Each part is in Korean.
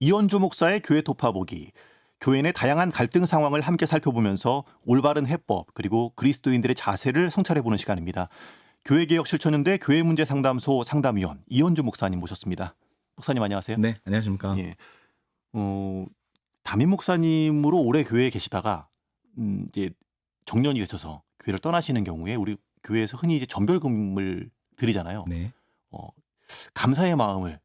이현주 목사의 교회 도파보기. 교회 내 다양한 갈등 상황을 함께 살펴보면서 올바른 해법 그리고 그리스도인들의 자세를 성찰해 보는 시간입니다. 교회 개혁 실천연대 교회 문제 상담소 상담위원 이현주 목사님 모셨습니다. 목사님 안녕하세요. 네, 안녕하십니까. 예. 어, 담임 목사님으로 오래 교회에 계시다가 음, 이제 정년이 되셔서 교회를 떠나시는 경우에 우리 교회에서 흔히 이제 전별금을 드리잖아요. 네. 어, 감사의 마음을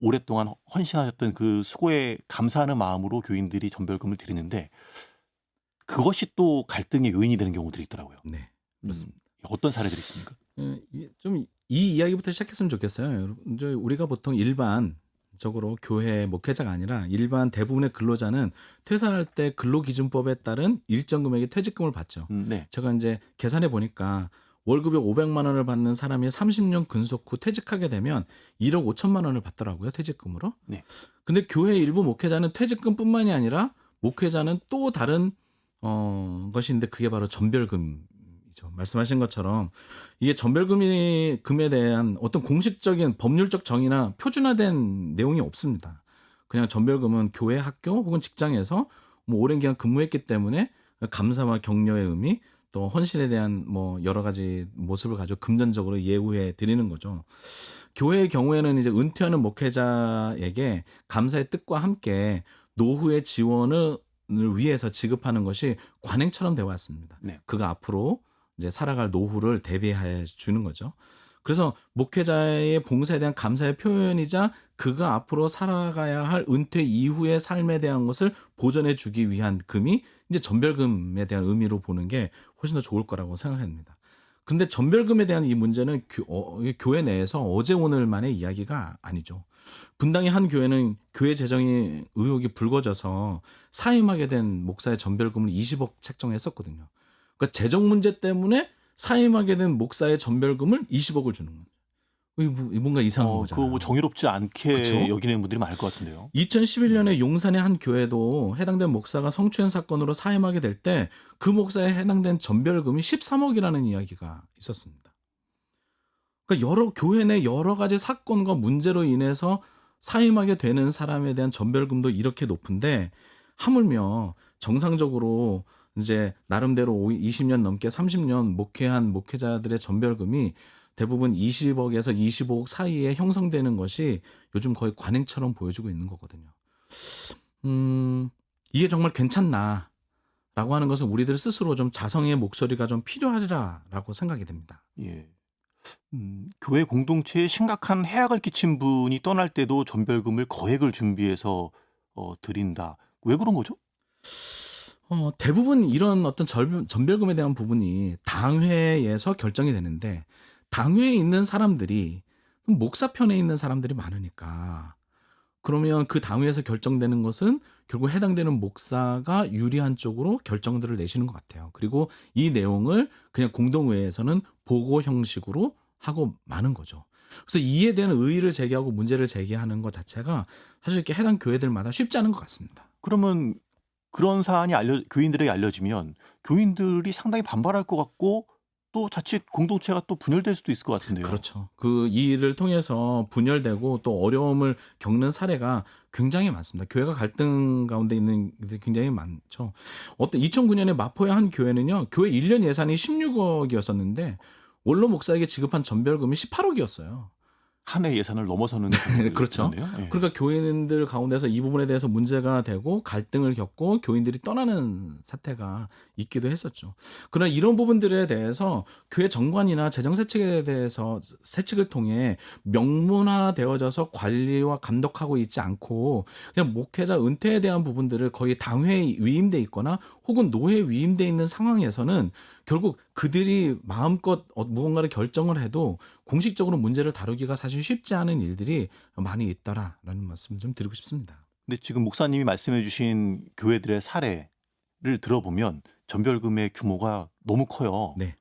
오랫동안 헌신하셨던 그 수고에 감사하는 마음으로 교인들이 전별금을 드리는데 그것이 또 갈등의 요인이 되는 경우들이 있더라고요. 네. 음, 그렇습니다. 어떤 사례들이 있습니까? 좀이 이야기부터 시작했으면 좋겠어요. 저 우리가 보통 일반 적으로 교회 목회자가 아니라 일반 대부분의 근로자는 퇴사할 때 근로기준법에 따른 일정 금액의 퇴직금을 받죠. 음, 네. 제가 이제 계산해 보니까 월급이 500만 원을 받는 사람이 30년 근속 후 퇴직하게 되면 1억 5천만 원을 받더라고요. 퇴직금으로. 네. 근데 교회 일부 목회자는 퇴직금뿐만이 아니라 목회자는 또 다른 어 것인데 그게 바로 전별금이죠. 말씀하신 것처럼 이게 전별금이 금에 대한 어떤 공식적인 법률적 정의나 표준화된 내용이 없습니다. 그냥 전별금은 교회, 학교 혹은 직장에서 뭐 오랜 기간 근무했기 때문에 감사와 격려의 의미 또 헌신에 대한 뭐 여러 가지 모습을 가지고 금전적으로 예우해 드리는 거죠. 교회의 경우에는 이제 은퇴하는 목회자에게 감사의 뜻과 함께 노후의 지원을 위해서 지급하는 것이 관행처럼 되어 왔습니다. 네. 그가 앞으로 이제 살아갈 노후를 대비해 주는 거죠. 그래서 목회자의 봉사에 대한 감사의 표현이자 그가 앞으로 살아가야 할 은퇴 이후의 삶에 대한 것을 보전해 주기 위한 금이 이제 전별금에 대한 의미로 보는 게 훨씬 더 좋을 거라고 생각합니다. 근데 전별금에 대한 이 문제는 교, 어, 교회 내에서 어제 오늘만의 이야기가 아니죠. 분당의 한 교회는 교회 재정이 의혹이 불거져서 사임하게 된 목사의 전별금을 20억 책정했었거든요. 그러니까 재정 문제 때문에 사임하게 된 목사의 전별금을 20억을 주는 거예요. 뭐- 뭔가 이상한 어, 거잖아요. 그거 뭐 정의롭지 않게 그쵸? 여기는 분들이 많을 것 같은데요. 2011년에 용산의 한 교회도 해당된 목사가 성추행 사건으로 사임하게 될 때 그 목사에 해당된 전별금이 13억이라는 이야기가 있었습니다. 그러니까 여러 교회 내 여러 가지 사건과 문제로 인해서 사임하게 되는 사람에 대한 전별금도 이렇게 높은데 하물며 정상적으로 이제 나름대로 20년 넘게 30년 목회한 목회자들의 전별금이 대부분 20억에서 25억 사이에 형성되는 것이 요즘 거의 관행처럼 보여주고 있는 거거든요. 음, 이게 정말 괜찮나? 라고 하는 것은 우리들 스스로 좀 자성의 목소리가 좀 필요하리라라고 생각이 됩니다. 예. 음, 교회 공동체에 심각한 해악을 끼친 분이 떠날 때도 전별금을 거액을 준비해서 어, 드린다. 왜 그런 거죠? 어, 대부분 이런 어떤 절, 전별금에 대한 부분이 당회에서 결정이 되는데 당회에 있는 사람들이 목사 편에 있는 사람들이 많으니까 그러면 그 당회에서 결정되는 것은 결국 해당되는 목사가 유리한 쪽으로 결정들을 내시는 것 같아요. 그리고 이 내용을 그냥 공동회에서는 보고 형식으로 하고 마는 거죠. 그래서 이에 대한 의의를 제기하고 문제를 제기하는 것 자체가 사실 이렇게 해당 교회들마다 쉽지 않은 것 같습니다. 그러면 그런 사안이 알려 교인들에게 알려지면 교인들이 상당히 반발할 것 같고 또 자칫 공동체가 또 분열될 수도 있을 것 같은데요. 그렇죠. 그 이 일을 통해서 분열되고 또 어려움을 겪는 사례가 굉장히 많습니다. 교회가 갈등 가운데 있는 일들이 굉장히 많죠. 어떤 2009년에 마포의 한 교회는요. 교회 1년 예산이 16억이었었는데 원로 목사에게 지급한 전별금이 18억이었어요. 한 해 예산을 넘어서는 그렇죠. 그런데요. 예. 그러니까 교인들 가운데서 이 부분에 대해서 문제가 되고 갈등을 겪고 교인들이 떠나는 사태가 있기도 했었죠. 그러나 이런 부분들에 대해서 교회 정관이나 재정 세칙에 대해서 세칙을 통해 명문화되어져서 관리와 감독하고 있지 않고 그냥 목회자 은퇴에 대한 부분들을 거의 당회에 위임돼 있거나 혹은 노회에 위임돼 있는 상황에서는 결국 그들이 마음껏 어- 무언가를 결정을 해도 공식적으로 문제를 다루기가 사실 쉽지 않은 일들이 많이 있다라는 말씀을 좀 드리고 싶습니다. 근데 지금 목사님이 말씀해 주신 교회들의 사례를 들어보면 전별금의 규모가 너무 커요. 네.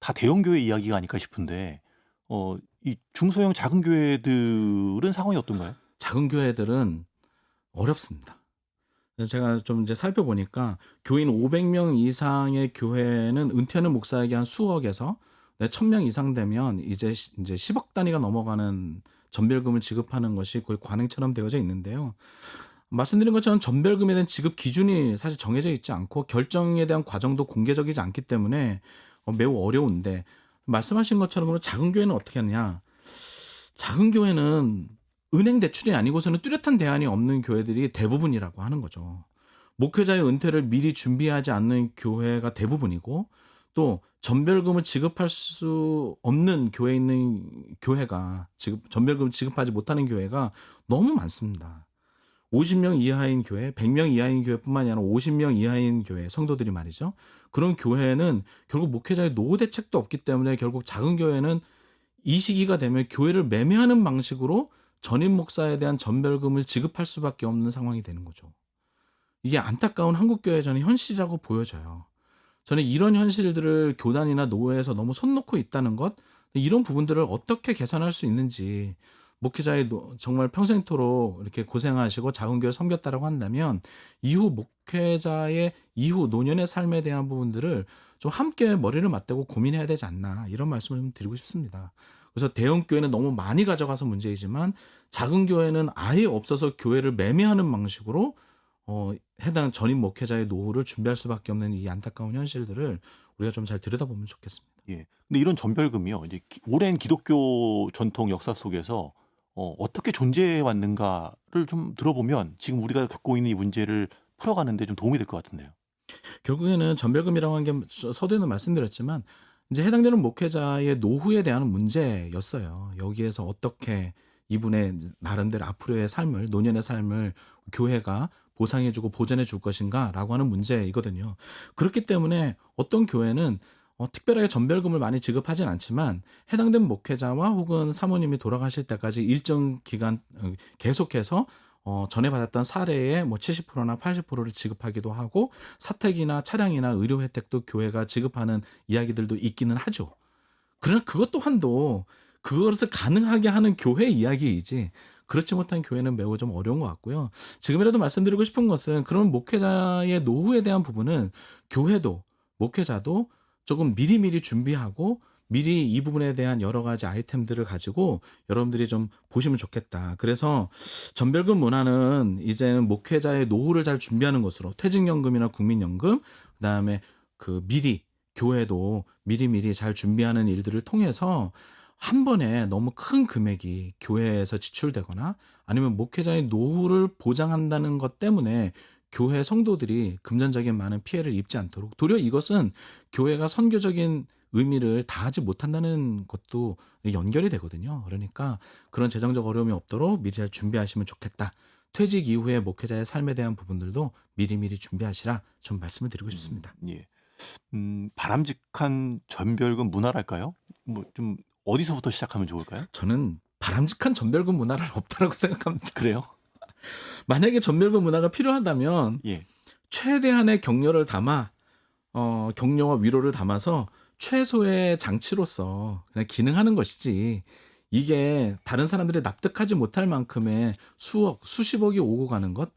다 대형 교회 이야기가 아닐까 싶은데 어, 이 중소형 작은 교회들은 상황이 어떤가요? 작은 교회들은 어렵습니다. 제가 좀 이제 살펴보니까 교인 500명 이상의 교회는 은퇴하는 목사에게 한 수억에서 1000명 이상 되면 이제 시- 이제 10억 단위가 넘어가는 전별금을 지급하는 것이 거의 관행처럼 되어져 있는데요. 말씀드린 것처럼 전별금에 대한 지급 기준이 사실 정해져 있지 않고 결정에 대한 과정도 공개적이지 않기 때문에 어, 매우 어려운데 말씀하신 것처럼 작은 교회는 어떻게 하느냐? 작은 교회는 은행 대출이 아니고서는 뚜렷한 대안이 없는 교회들이 대부분이라고 하는 거죠. 목회자의 은퇴를 미리 준비하지 않는 교회가 대부분이고 또 전별금을 지급할 수 없는 교회에 있는 교회가 지급 전별금을 지급하지 못하는 교회가 너무 많습니다. 50명 이하인 교회, 100명 이하인 교회뿐만이 아니라 50명 이하인 교회 성도들이 말이죠. 그런 교회는 결국 목회자의 노후 대책도 없기 때문에 결국 작은 교회는 이 시기가 되면 교회를 매매하는 방식으로 전임 목사에 대한 전별금을 지급할 수밖에 없는 상황이 되는 거죠. 이게 안타까운 한국교회 저는 현실이라고 보여져요. 저는 이런 현실들을 교단이나 노회에서 너무 손 놓고 있다는 것, 이런 부분들을 어떻게 개선할 수 있는지 목회자의 노- 정말 평생토록 이렇게 고생하시고 작은 교회 섬겼다라고 한다면 이후 목회자의 이후 노년의 삶에 대한 부분들을 좀 함께 머리를 맞대고 고민해야 되지 않나 이런 말씀을 좀 드리고 싶습니다. 그래서 대형 교회는 너무 많이 가져가서 문제이지만 작은 교회는 아예 없어서 교회를 매매하는 방식으로 어, 해당 전임 목회자의 노후를 준비할 수밖에 없는 이 안타까운 현실들을 우리가 좀 잘 들여다보면 좋겠습니다. 예. 근데 이런 전별금이요. 이제 기- 오랜 기독교 전통 역사 속에서 어, 어떻게 존재해 왔는가를 좀 들어보면 지금 우리가 겪고 있는 이 문제를 풀어가는데 좀 도움이 될 것 같은데요. 결국에는 전별금이라고 하는 게 서두에는 말씀드렸지만 이제 해당되는 목회자의 노후에 대한 문제였어요. 여기에서 어떻게 이분의 나름대로 앞으로의 삶을 노년의 삶을 교회가 보상해주고 보전해줄 것인가라고 하는 문제이거든요. 그렇기 때문에 어떤 교회는 어, 특별하게 전별금을 많이 지급하진 않지만 해당된 목회자와 혹은 사모님이 돌아가실 때까지 일정 기간 어, 계속해서 어, 전에 받았던 사례의 뭐 70%나 80%를 지급하기도 하고 사택이나 차량이나 의료 혜택도 교회가 지급하는 이야기들도 있기는 하죠. 그러나 그것 또한도 그것을 가능하게 하는 교회 이야기이지 그렇지 못한 교회는 매우 좀 어려운 것 같고요. 지금이라도 말씀드리고 싶은 것은 그런 목회자의 노후에 대한 부분은 교회도 목회자도 조금 미리미리 준비하고 미리 이 부분에 대한 여러 가지 아이템들을 가지고 여러분들이 좀 보시면 좋겠다. 그래서 전별금 문화는 이제는 목회자의 노후를 잘 준비하는 것으로 퇴직연금이나 국민연금, 그다음에 그 미리 교회도 미리미리 잘 준비하는 일들을 통해서 한 번에 너무 큰 금액이 교회에서 지출되거나 아니면 목회자의 노후를 보장한다는 것 때문에 교회 성도들이 금전적인 많은 피해를 입지 않도록 도리어 이것은 교회가 선교적인 의미를 다하지 못한다는 것도 연결이 되거든요. 그러니까 그런 재정적 어려움이 없도록 미리 잘 준비하시면 좋겠다. 퇴직 이후의 목회자의 삶에 대한 부분들도 미리미리 준비하시라 좀 말씀을 드리고 싶습니다. 예. 음, 바람직한 전별금 문화랄까요? 뭐 좀 어디서부터 시작하면 좋을까요? 저는 바람직한 전별금 문화는 없다라고 생각합니다. 그래요? 만약에 전별금 문화가 필요하다면 예. 최대한의 격려를 담아 어, 격려와 위로를 담아서 최소의 장치로서 그냥 기능하는 것이지 이게 다른 사람들이 납득하지 못할 만큼의 수억, 수십억이 오고 가는 것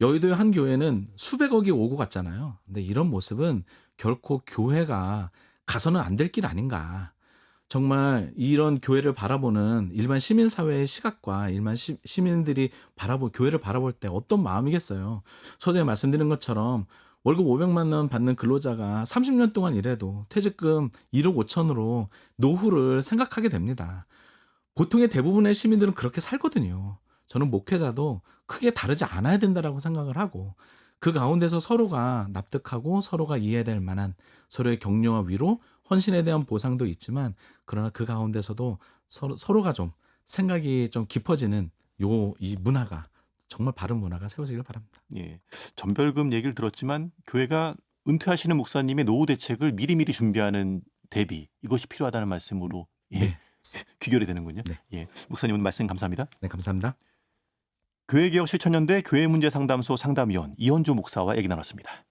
여의도의 한 교회는 수백억이 오고 갔잖아요. 근데 이런 모습은 결코 교회가 가서는 안 될 길 아닌가. 정말 이런 교회를 바라보는 일반 시민 사회의 시각과 일반 시, 시민들이 바라보 교회를 바라볼 때 어떤 마음이겠어요. 서두에 말씀드린 것처럼 월급 500만 원 받는 근로자가 30년 동안 일해도 퇴직금 1억 5천으로 노후를 생각하게 됩니다. 보통의 대부분의 시민들은 그렇게 살거든요. 저는 목회자도 크게 다르지 않아야 된다라고 생각을 하고 그 가운데서 서로가 납득하고 서로가 이해될 만한 서로의 격려와 위로, 헌신에 대한 보상도 있지만 그러나 그 가운데서도 서로, 서로가 좀 생각이 좀 깊어지는 요 이 문화가 정말 바른 문화가 세워지길 바랍니다. 예. 전별금 얘기를 들었지만 교회가 은퇴하시는 목사님의 노후 대책을 미리미리 준비하는 대비 이것이 필요하다는 말씀으로 예. 네. 귀결이 되는군요. 네. 예. 목사님 오늘 말씀 감사합니다. 네, 감사합니다. 교회개혁 실천연대 교회문제상담소 상담위원 이현주 목사와 얘기 나눴습니다.